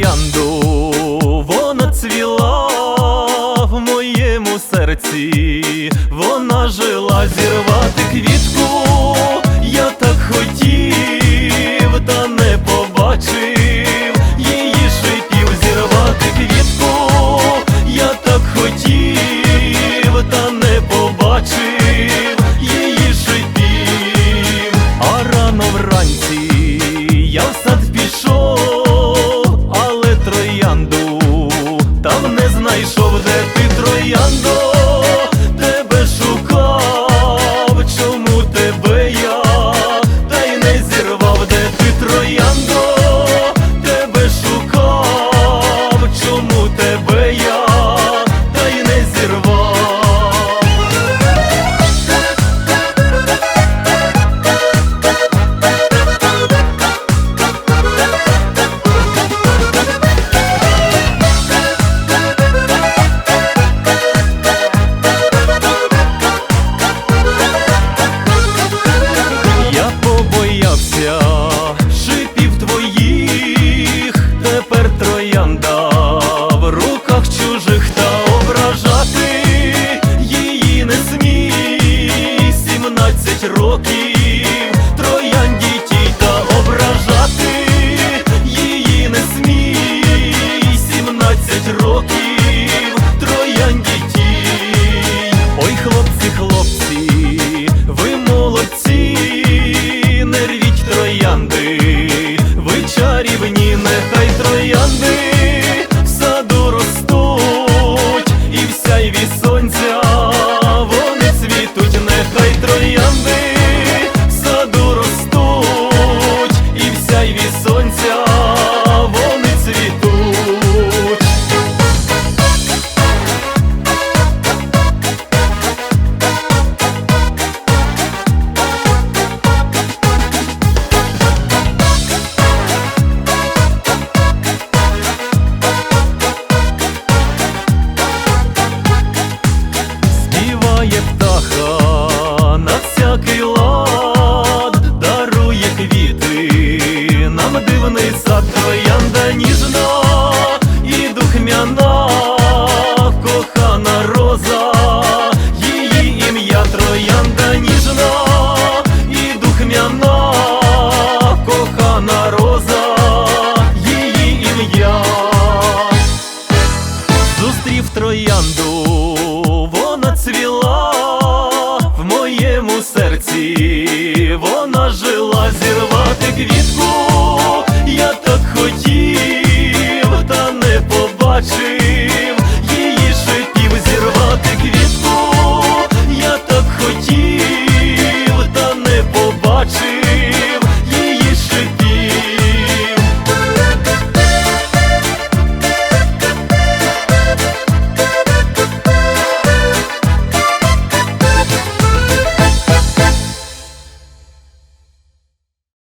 троянду, вона цвіла в моєму серці, вона жила зірвати квітку. ніжно і духмяно, кохана роза, її ім'я троянда ніжно і духмяно, кохана роза, її ім'я, зустрів троянду, вона цвіла в моєму серці.